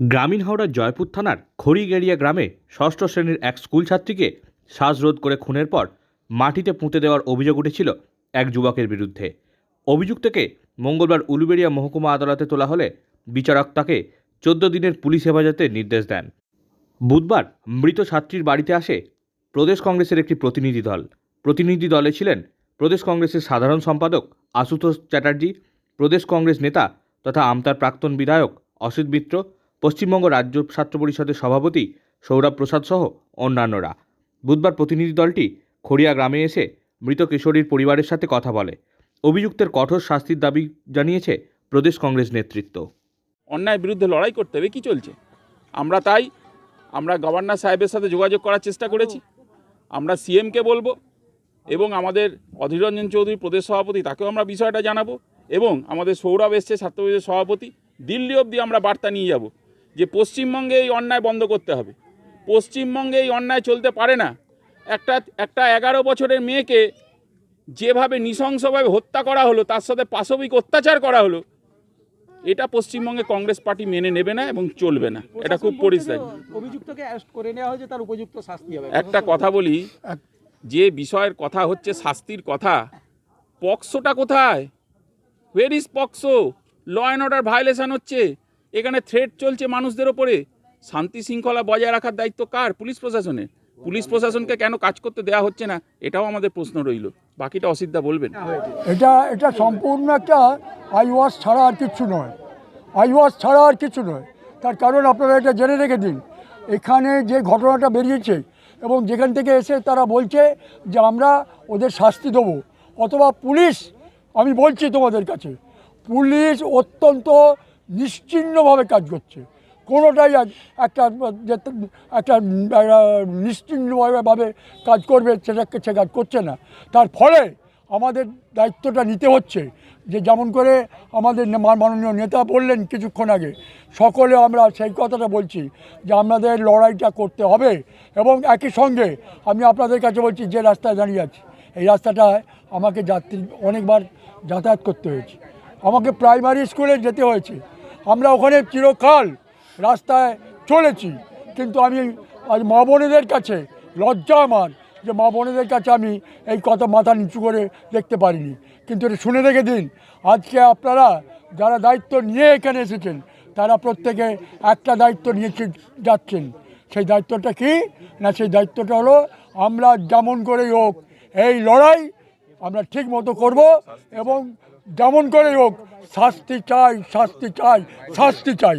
গ্রামীণ হাওড়ার জয়পুর থানার খড়িগেড়িয়া গ্রামে ষষ্ঠ শ্রেণির এক স্কুল ছাত্রীকে শ্বাসরোধ করে খুনের পর মাটিতে পুঁতে দেওয়ার অভিযোগ উঠেছিল এক যুবকের বিরুদ্ধে। অভিযুক্তকে মঙ্গলবার উলুবেড়িয়া মহকুমা আদালতে তোলা হলে বিচারক তাকে চোদ্দ দিনের পুলিশ হেফাজতের নির্দেশ দেন। বুধবার মৃত ছাত্রীর বাড়িতে আসে প্রদেশ কংগ্রেসের একটি প্রতিনিধি দল। প্রতিনিধি দলে ছিলেন প্রদেশ কংগ্রেসের সাধারণ সম্পাদক আশুতোষ চ্যাটার্জি, প্রদেশ কংগ্রেস নেতা তথা আমতার প্রাক্তন বিধায়ক অসিত মিত্র পশ্চিমবঙ্গ রাজ্য ছাত্র পরিষদের সভাপতি সৌরভ প্রসাদ সহ অন্যান্যরা। বুধবার প্রতিনিধি দলটি খড়িয়া গ্রামে এসে মৃত কিশোরীর পরিবারের সাথে কথা বলে। অভিযুক্তের কঠোর শাস্তির দাবি জানিয়েছে প্রদেশ কংগ্রেস নেতৃত্ব। অন্যায়ের বিরুদ্ধে লড়াই করতে হবে, কি চলছে? আমরা তাই আমরা গভর্নর সাহেবের সাথে যোগাযোগ করার চেষ্টা করেছি। আমরা সিএমকে বলব এবং আমাদের অধীর রঞ্জন চৌধুরী প্রদেশ সভাপতি, তাকেও আমরা বিষয়টা জানাব এবং আমাদের সৌরভ এসছে ছাত্রপরিষদের সভাপতি, দিল্লি অবধি আমরা বার্তা নিয়ে যাব। যে পশ্চিমবঙ্গে এই অন্যায় বন্ধ করতে হবে। পশ্চিমবঙ্গে এই অন্যায় চলতে পারে না। একটা একটা এগারো বছরের মেয়েকে যেভাবে নৃশংসভাবে হত্যা করা হলো তার সাথে পাশবিক অত্যাচার করা হলো এটা পশ্চিমবঙ্গে কংগ্রেস পার্টি মেনে নেবে না এবং চলবে না। এটা খুব পরিষ্কার। অভিযুক্তকে করে নেওয়া হয়েছে তার উপযুক্ত শাস্তি হবে। একটা কথা বলি যে বিষয়ের কথা হচ্ছে শাস্তির কথা পক্সোটা কোথায়? Where is POCSO? Law and order violation হচ্ছে। এখানে থ্রেট চলছে মানুষদের ওপরে। শান্তি শৃঙ্খলা বজায় রাখার দায়িত্ব কার? পুলিশ প্রশাসনের পুলিশ প্রশাসনকে কেন কাজ করতে দেওয়া হচ্ছে না? এটাও আমাদের প্রশ্ন রইল। বাকিটা অসিদ্ধা বলবেন। এটা এটা সম্পূর্ণ একটা আইওয়াস ছাড়া আর কিচ্ছু নয়। আইওয়াস ছাড়া আর কিছু নয়। তার কারণ আপনারা এটা জেনে রেখে দিন। এখানে যে ঘটনাটা বেরিয়েছে এবং যেখান থেকে এসে তারা বলছে যে আমরা ওদের শাস্তি দেবো। অথবা পুলিশ, আমি বলছি তোমাদের কাছে, পুলিশ অত্যন্ত নিশ্চিহ্নভাবে কাজ করছে। কোনোটাই একটা একটা নিশ্চিহ্নভাবে কাজ করবে সেটা সে কাজ করছে না। তার ফলে আমাদের দায়িত্বটা নিতে হচ্ছে যে যেমন করে আমাদের মাননীয় নেতা বললেন কিছুক্ষণ আগে, সকলে আমরা সেই কথাটা বলছি যে আমাদের লড়াইটা করতে হবে এবং একই সঙ্গে আমি আপনাদের কাছে বলছি যে রাস্তায় দাঁড়িয়ে আছি। এই রাস্তাটায় আমাকে যাত্রী অনেকবার যাতায়াত করতে হয়েছে। আমাকে প্রাইমারি স্কুলে যেতে হয়েছে। আমরা ওখানে চিরকাল রাস্তায় চলেছি। কিন্তু আমি আজ মা বোনেদের কাছে লজ্জা আমার যে মা বোনেদের কাছে আমি এই কথা মাথা নিচু করে দেখতে পারিনি। কিন্তু এটা শুনে রেখে দিন, আজকে আপনারা যারা দায়িত্ব নিয়ে এখানে এসেছেন, তারা প্রত্যেকে একটা দায়িত্ব নিয়ে যাচ্ছেন। সেই দায়িত্বটা কি? না, সেই দায়িত্বটা হলো আমরা যেমন করেই হোক এই লড়াই আমরা ঠিক মতো করব এবং যেমন করে হোক শাস্তি চাই শাস্তি চাই শাস্তি চাই।